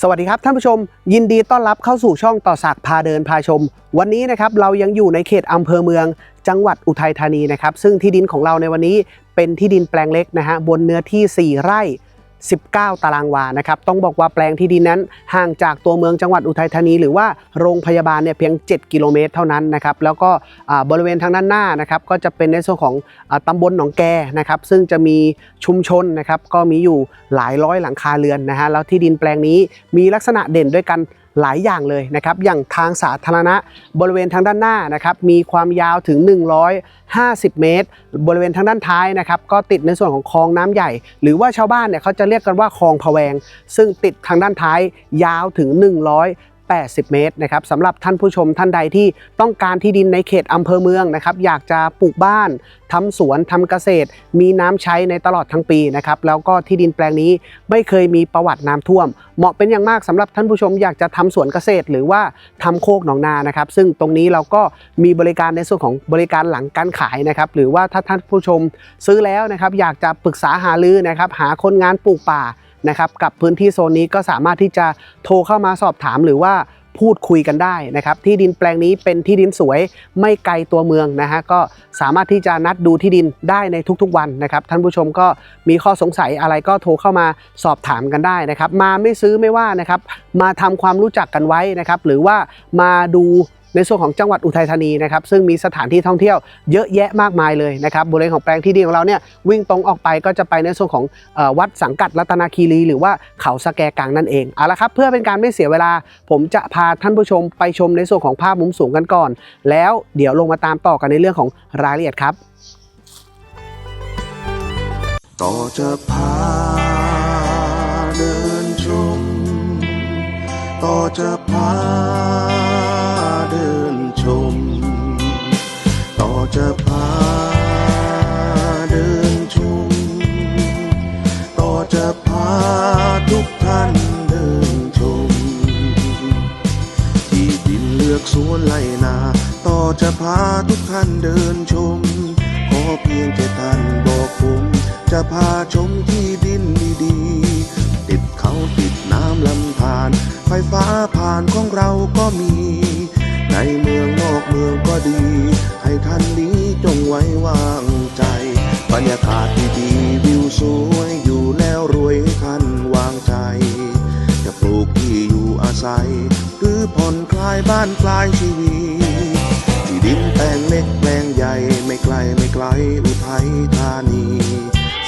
สวัสดีครับท่านผู้ชม ยินดีต้อนรับเข้าสู่ช่องต่อสักพาเดินพาชม วันนี้นะครับเรายังอยู่ในเขตอำเภอเมือง จังหวัดอุทัยธานีนะครับซึ่งที่ดินของเราในวันนี้เป็นที่ดินแปลงเล็กนะฮะบนเนื้อที่ 4 ไร่ 19 ตารางวานะครับต้องบอกว่าแปลงที่ดินนั้น ห่างจากตัวเมืองจังหวัดอุทัยธานี หรือว่าโรงพยาบาลเนี่ยเพียง 7 กิโลเมตรเท่านั้นนะครับแล้วก็บริเวณทางด้านหน้านะครับก็จะเป็นในส่วนของอ่าตำบลหนองแกนะครับซึ่งจะมีชุมชนนะครับก็มีอยู่หลายร้อยหลังคาเรือนนะฮะแล้วที่ดินแปลงนี้มีลักษณะเด่นด้วยกัน หลายอย่างเลยนะครับอย่างทางสาธารณะบริเวณทางด้านหน้านะครับมีความยาวถึง 150 เมตร บริเวณทางด้านท้ายนะครับก็ติดในส่วนของคลองน้ำใหญ่ หรือว่าชาวบ้านเนี่ยเขาจะเรียกกันว่าคลองพะแวง ซึ่งติดทางด้านท้ายยาวถึง 80 เมตรนะครับสำหรับท่านผู้ชมท่านใดที่ต้องการที่ดินในเขตอำเภอเมืองนะครับ อยากจะปลูกบ้านทำสวนทำเกษตร มีน้ำใช้ในตลอดทั้งปีนะครับแล้วก็ที่ดินแปลงนี้ไม่เคยมีประวัติน้ำท่วม เหมาะเป็นอย่างมากสำหรับท่านผู้ชมอยากจะทำสวนเกษตร หรือว่าทำโคกหนองนานะครับ ซึ่งตรงนี้เราก็มีบริการในส่วนของบริการหลังการขายนะครับ หรือว่าถ้าท่านผู้ชมซื้อแล้วนะครับ อยากจะปรึกษาหารือนะครับ หาคนงานปลูกป่า นะครับกับพื้นที่โซนนี้ก็สามารถที่จะโทรเข้ามาสอบถามหรือว่าพูดคุยกันได้นะครับที่ดินแปลงนี้เป็นที่ดินสวยไม่ไกลตัวเมืองนะฮะก็สามารถที่จะนัดดูที่ดินได้ในทุกๆวันนะครับท่านผู้ชมก็มีข้อสงสัยอะไรก็โทรเข้ามาสอบถามกันได้นะครับ มาไม่ซื้อไม่ว่านะครับมาทำความรู้จักกันไว้นะครับหรือว่ามาดู ในส่วนของจังหวัดอุทัยธานีนะครับซึ่งมีสถานที่ท่องเที่ยวเยอะแยะมากมายเลยนะครับบริเวณของแปลงที่ดินของเราเนี่ยวิ่งตรงออกไปก็จะไปในส่วนของอวัดสังกัดรัตนาคีรี หรือว่าเขาสแกกลางนั่นเองเอาละครับเพื่อเป็นการไม่เสียเวลา ผมจะพาท่านผู้ชมไปชมในส่วนของภาพมุมสูงกันก่อน แล้วเดี๋ยวลงมาตามต่อกันในเรื่องของรายละเอียดครับต่อจะพาเดินชม ต่อจะพา สวนไล่นา ต่อจะพาทุกท่านเดินชม ขอเพียงแค่ท่านบอกผม จะพาชมที่ดินดีๆ ติดเขาติดน้ำลำธาร ไฟฟ้าผ่านของเราก็มี ในเมืองนอกเมืองก็ดี ให้ท่านนี้จงไว้วางใจ บรรยากาศดีๆวิวสวยอยู่แล้วรวยให้ท่านวางใจ ศัยหรือผ่อนคลายบ้านคลายชีวิตที่ดินแปลงเล็กแปลงใหญ่ไม่ไกลไม่ไกลอุทัยธานี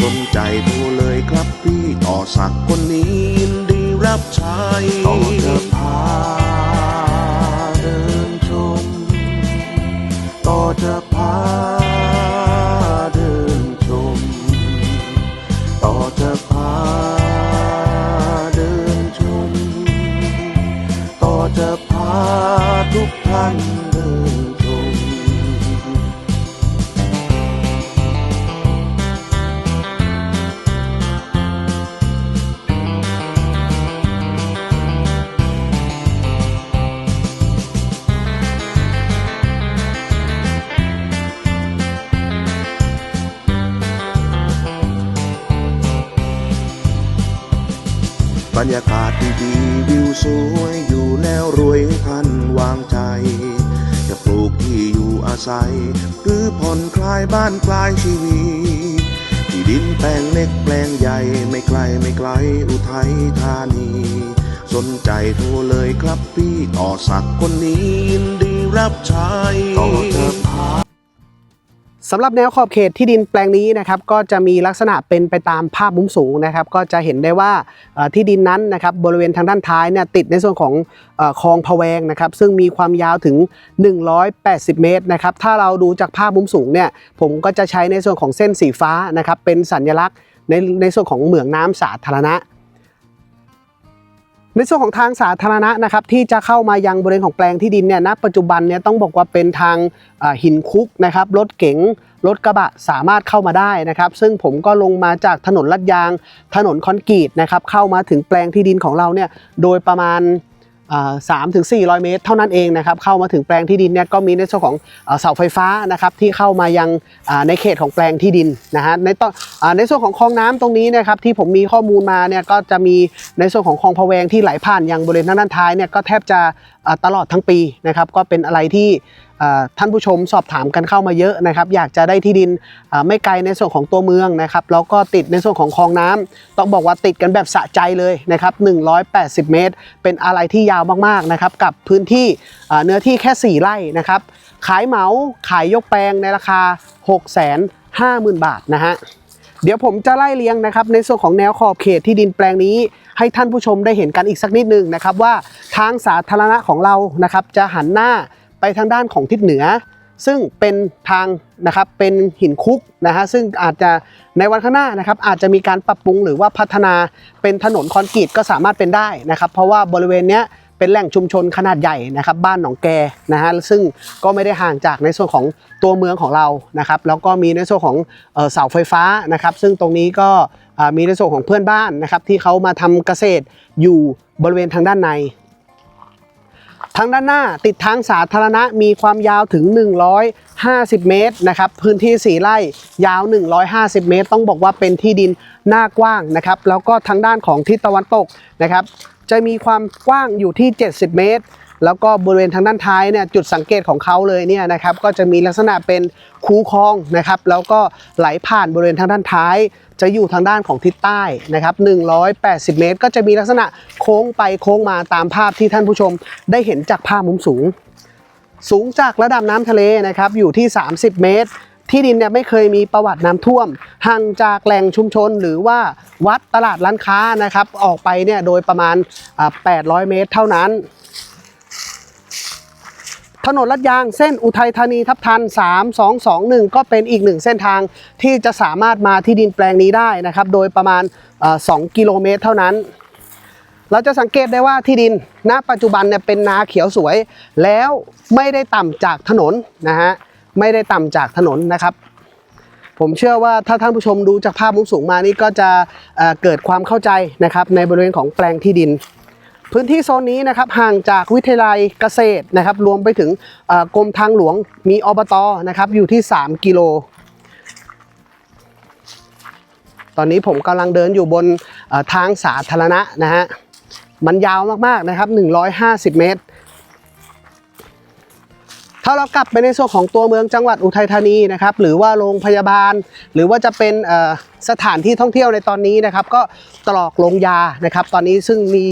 สนใจโทรเลยครับพี่ต่อสักคนนี้ยินดีรับใช้ต่อจะพา บรรยากาศดีๆวิวสวยอยู่แล้วรวยท่านวางใจ จะปลูกที่อยู่อาศัย หรือผ่อนคลายบ้านคลายชีวิตที่ดินแปลงเล็กแปลงใหญ่ไม่ไกลไม่ไกลอุทัยธานี สนใจโทรเลยครับพี่ต่อสักคนนี้ยินดีรับใช้ต่อจะพา สำหรับแนวขอบเขตที่ดินแปลงนี้นะครับก็จะมีลักษณะเป็นไปตามภาพมุมสูงนะครับก็จะเห็นได้ว่าที่ดินนั้นนะครับบริเวณทางด้านท้ายเนี่ยติดในส่วนของคลองพะแวงนะครับซึ่งมีความยาวถึง 180 เมตรนะครับถ้าเราดูจากภาพมุมสูงเนี่ยผมก็จะใช้ในส่วนของเส้นสีฟ้านะครับเป็นสัญลักษณ์ในในส่วนของเหมืองน้ำสาธารณะ ในส่วนของทางสาธารณะนะครับที่จะเข้ามายังบริเวณของแปลงที่ดินเนี่ยณปัจจุบันเนี่ยต้องบอกว่าเป็นทางหินคุกนะครับรถเก๋งรถกระบะสามารถเข้ามาได้นะครับ ซึ่งผมก็ลงมาจากถนนลาดยางถนนคอนกรีตนะครับเข้ามาถึงแปลงที่ดินของเราเนี่ยโดยประมาณ สามถึงสี่ร้อยเมตร เท่านั้นเองนะครับเข้ามาถึงแปลงที่ดินเนี่ยก็มีในส่วนของเสาไฟฟ้านะครับที่เข้ามายังในเขตของแปลงที่ดินนะฮะในตอนอ่าในส่วนของคลองน้ำตรงนี้นะครับที่ผมมีข้อมูลมาเนี่ยก็จะมีในส่วนของคลองพะแวงที่ไหลผ่านยังบริเวณด้านท้ายเนี่ยก็แทบจะตลอดทั้งปีนะครับก็เป็นอะไรที่ ท่านผู้ชมสอบถามกันเข้ามาเยอะนะครับ อยากจะได้ที่ดินไม่ไกลในส่วนของตัวเมืองนะครับแล้วก็ติดในส่วนของคลองน้ำต้องบอกว่าติดกันแบบสะใจเลยนะครับ180 เมตร เป็นอะไรที่ยาวมากๆนะครับกับพื้นที่เนื้อที่แค่ 4 ไร่นะครับ ขายเหมาขายยกแปลงในราคา 6 5 0 0 0 0 บาทนะฮะเดี๋ยวผมจะไล่เลียงนะครับในส่วนของแนวขอบเขตที่ดินแปลงนี้ ให้ท่านผู้ชมได้เห็นกันอีกสักนิดหนึ่งนะครับว่าทางสาธารณะของเรานะครับจะหันหน้า ไปทางด้านของทิศเหนือ ซึ่งเป็นทางนะครับเป็นหินคุกนะฮะซึ่งอาจจะในวันข้างหน้านะครับอาจจะมีการปรับปรุงหรือว่าพัฒนาเป็นถนนคอนกรีตก็สามารถเป็นได้นะครับ เพราะว่าบริเวณเนี้ยเป็นแหล่งชุมชนขนาดใหญ่นะครับบ้านหนองแกนะฮะซึ่งก็ไม่ได้ห่างจากในส่วนของตัวเมืองของเรานะครับแล้วก็มีในส่วนของเสาไฟฟ้านะครับ ซึ่งตรงนี้ก็มีในส่วนของเพื่อนบ้านนะครับที่เขามาทำเกษตรอยู่บริเวณทางด้านใน ทางด้านหน้าติดทางสาธารณะมีความยาวถึง 150 เมตรนะครับพื้นที่สีไร่ยาว 150 เมตร ต้องบอกว่าเป็นที่ดินหน้ากว้างนะครับแล้วก็ทางด้านของทิศตะวันตกนะครับจะมีความกว้างอยู่ที่ 70 เมตร แล้วก็บริเวณทางด้านท้ายเนี่ยจุดสังเกตของเขาเลยเนี่ยนะครับก็จะมีลักษณะเป็นคูคลองนะครับแล้วก็ไหลผ่านบริเวณทางด้านท้าย จะอยู่ทางด้านของทิศใต้นะครับ180 เมตร ก็จะมีลักษณะโค้งไปโค้งมาตามภาพที่ท่านผู้ชมได้เห็นจากภาพมุมสูง สูงจากระดับน้ำทะเลนะครับอยู่ที่ 30 เมตรที่ดินเนี่ยไม่เคยมีประวัติน้ำท่วม ห่างจากแหล่งชุมชนหรือว่าวัดตลาดร้านค้านะครับ ออกไปเนี่ยโดยประมาณ 800 เมตรเท่านั้น ถนนลาดยางเส้นอุทัยธานีทับทัน 3 2 2 1 ก็เป็นอีกหนึ่งเส้นทางที่จะสามารถมาที่ดินแปลงนี้ได้นะครับ โดยประมาณเอ่อ2กิโลเมตรเท่านั้น เราจะสังเกตได้ว่าที่ดินณปัจจุบันเนี่ยเป็นนาเขียวสวย แล้วไม่ได้ต่ำจากถนนนะฮะไม่ได้ต่ำจากถนนนะครับผมเชื่อว่าถ้าท่านผู้ชมดูจากภาพมุมสูงมานี่ก็จะเเกิดความเข้าใจนะครับในบริเวณของแปลงที่ดิน พื้นที่โซนนี้นะครับห่างจากวิทยาลัยเกษตรนะครับรวมไปถึงกรมทางหลวงมีอบตนะครับอยู่ที่ 3 กิโล ตอนนี้ผมกำลังเดินอยู่บนทางสาธารณะนะฮะมันยาวมากๆนะครับ 150 เมตร ถ้าเรากลับไปในส่วนของตัวเมืองจังหวัดอุทัยธานีนะครับหรือว่าโรงพยาบาล หรือว่าจะเป็นสถานที่ท่องเที่ยวในตอนนี้นะครับ ก็ตรอกลงยานะครับ ตอนนี้ซึ่งมี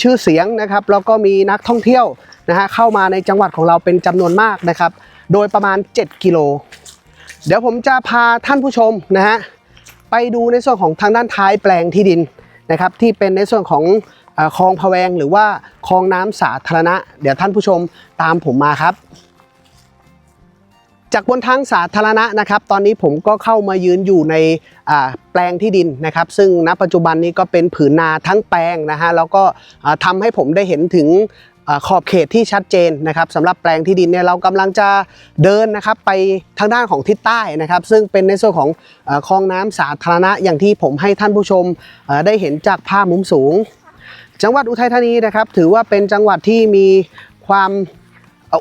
ชื่อเสียงนะครับแล้วก็มีนักท่องเที่ยวนะฮะเข้ามาในจังหวัดของเราเป็นจำนวนมากนะครับ โดยประมาณ 7 กิโล เดี๋ยวผมจะพาท่านผู้ชมนะฮะไปดูในส่วนของทางด้านท้ายแปลงที่ดินนะครับที่เป็นในส่วนของคลองพะแวงหรือว่าคลองน้ำสาธารณะ เดี๋ยวท่านผู้ชมตามผมมาครับ จากบนทางสาธารณะนะครับตอนนี้ผมก็เข้ามายืนอยู่ในแปลงที่ดินนะครับ ซึ่งณปัจจุบันนี้ก็เป็นผืนนาทั้งแปลงนะฮะแล้วก็อ่าทำให้ผมได้เห็นถึงขอบเขตที่ชัดเจนนะครับสำหรับแปลงที่ดินเนี่ยเรากำลังจะเดินนะครับไปทางด้านของทิศใต้นะครับ ซึ่งเป็นในส่วนของคลองน้ำสาธารณะอย่างที่ผมให้ท่านผู้ชมได้เห็นจากภาพมุมสูง จังหวัดอุทัยธานีนะครับ ถือว่าเป็นจังหวัดที่มีความ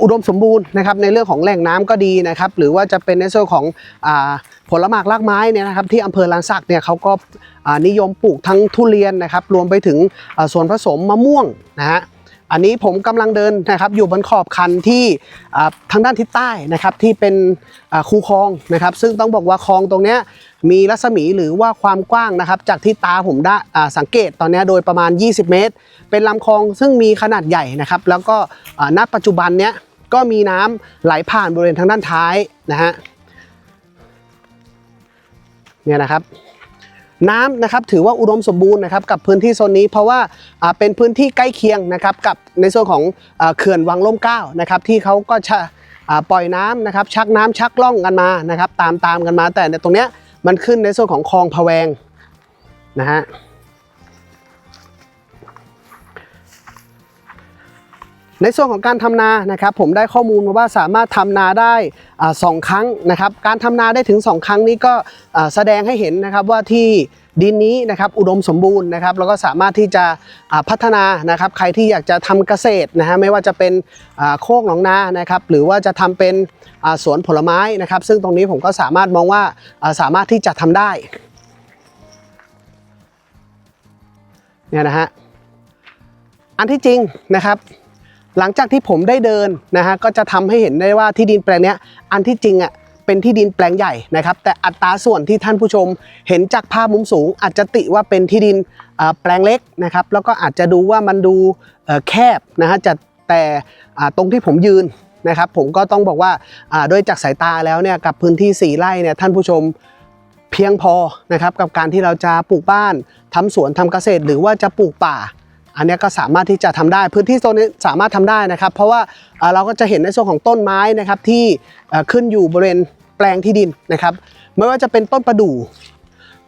อุดมสมบูรณ์นะครับในเรื่องของแหล่งน้ำก็ดีนะครับหรือว่าจะเป็นในส่วนของอผลหมากรากไม้เนี่ยนะครับที่อำเภอลานสักเนี่ยเขาก็นิยมปลูกทั้งทุเรียนนะครับรวมไปถึงส่วนผสมมะม่วงนะฮะ อันนี้ผมกำลังเดินนะครับอยู่บนขอบคันที่ทางด้านทิศใต้นะครับที่เป็นคูคลองนะครับ ซึ่งต้องบอกว่าคลองตรงนี้มีรัศมีหรือว่าความกว้างนะครับ จากที่ตาผมได้สังเกตตอนนี้โดยประมาณ 20 เมตร เป็นลำคลองซึ่งมีขนาดใหญ่นะครับ แล้วก็ณปัจจุบันเนี้ยก็มีน้ำไหลผ่านบริเวณทางด้านท้ายนะฮะเนี่ยนะครับ น้ำนะครับถือว่าอุดมสมบูรณ์นะครับกับพื้นที่โซนนี้เพราะว่าเป็นพื้นที่ใกล้เคียงนะครับกับในส่วนของเขื่อนวังล่มเก้านะครับที่เขาก็จะปล่อยน้ำนะครับชักน้ำชักล่องกันมานะครับตามตามกันมาแต่ในตรงเนี้ยมันขึ้นในส่วนของคลองพะแวงนะฮะ ในส่วนของการทำนานะครับผมได้ข้อมูลมาว่าสามารถทำนาได้สองครั้งนะครับการทำนาได้ถึง 2 ครั้งนี้ก็แสดงให้เห็นนะครับว่าที่ดินนี้นะครับอุดมสมบูรณ์นะครับแล้วก็สามารถที่จะพัฒนานะครับใครที่อยากจะทำเกษตรนะฮะไม่ว่าจะเป็นโคกหนองนานะครับหรือว่าจะทำเป็นสวนผลไม้นะครับ ซึ่งตรงนี้ผมก็สามารถมองว่าอ่าสามารถที่จะทำได้เนี่ยนะฮะอันที่จริงนะครับ หลังจากที่ผมได้เดินนะฮะก็จะทำให้เห็นได้ว่าที่ดินแปลงนี้อันที่จริงอะเป็นที่ดินแปลงใหญ่นะครับ แต่อัตราส่วนที่ท่านผู้ชมเห็นจากภาพมุมสูง อาจจะติว่าเป็นที่ดินแปลงเล็กนะครับ แล้วก็อาจจะดูว่ามันดูแคบนะฮะจะแต่ตรงที่ผมยืนนะครับ ผมก็ต้องบอกว่าอ่าโดยจากสายตาแล้วเนี่ยกับพื้นที่สี่ไร่เนี่ยท่านผู้ชมเพียงพอนะครับกับการที่เราจะปลูกบ้านทำสวนทำเกษตร หรือว่าจะปลูกป่า อันนี้ก็สามารถที่จะทำได้พื้นที่โซนนี้สามารถทำได้นะครับ เพราะว่าเราก็จะเห็นในส่วนของต้นไม้นะครับที่ขึ้นอยู่บริเวณแปลงที่ดินนะครับ ไม่ว่าจะเป็นต้นประดู่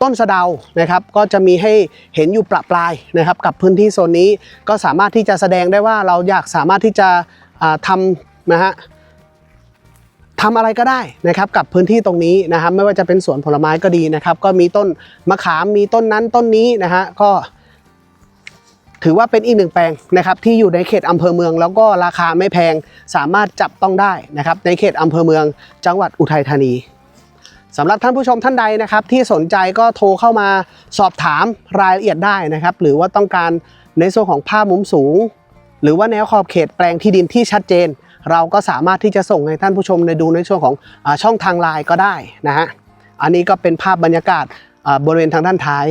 ต้นสะเดานะครับก็จะมีให้เห็นอยู่ประปรายนะครับ กับพื้นที่โซนนี้ก็สามารถที่จะแสดงได้ว่าเราอยากสามารถที่จะทำนะฮะทำอะไรก็ได้นะครับกับพื้นที่ตรงนี้นะครับ ไม่ว่าจะเป็นสวนผลไม้ก็ดีนะครับ ก็มีต้นมะขามมีต้นนั้นต้นนี้นะฮะก็ ถือว่าเป็นอีกหนึ่งแปลงนะครับที่อยู่ในเขตอำเภอเมือง แล้วก็ราคาไม่แพงสามารถจับต้องได้นะครับในเขตอำเภอเมือง จังหวัดอุทัยธานีสำหรับท่านผู้ชมท่านใดนะครับที่สนใจก็โทรเข้ามาสอบถามรายละเอียดได้นะครับ หรือว่าต้องการในส่วนของภาพมุมสูง หรือว่าแนวขอบเขตแปลงที่ดินที่ชัดเจน เราก็สามารถที่จะส่งให้ท่านผู้ชมในดูในช่วงของอช่องทางไลน์ก็ได้นะฮะอันนี้ก็เป็นภาพบรรยากาศบริเวณทางด้านท้าย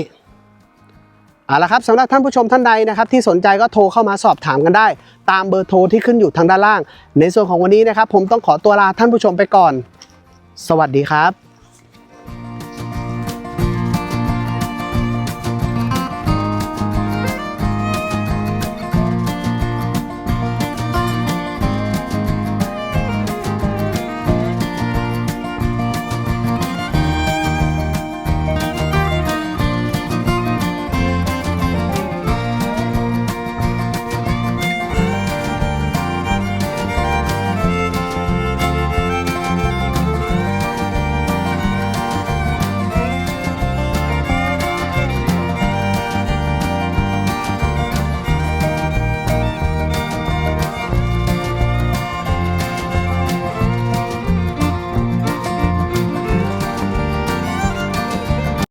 เอาละครับสำหรับท่านผู้ชมท่านใดนะครับที่สนใจก็โทรเข้ามาสอบถามกันได้ ตามเบอร์โทรที่ขึ้นอยู่ทางด้านล่าง ในส่วนของวันนี้นะครับผมต้องขอตัวลาท่านผู้ชมไปก่อน สวัสดีครับ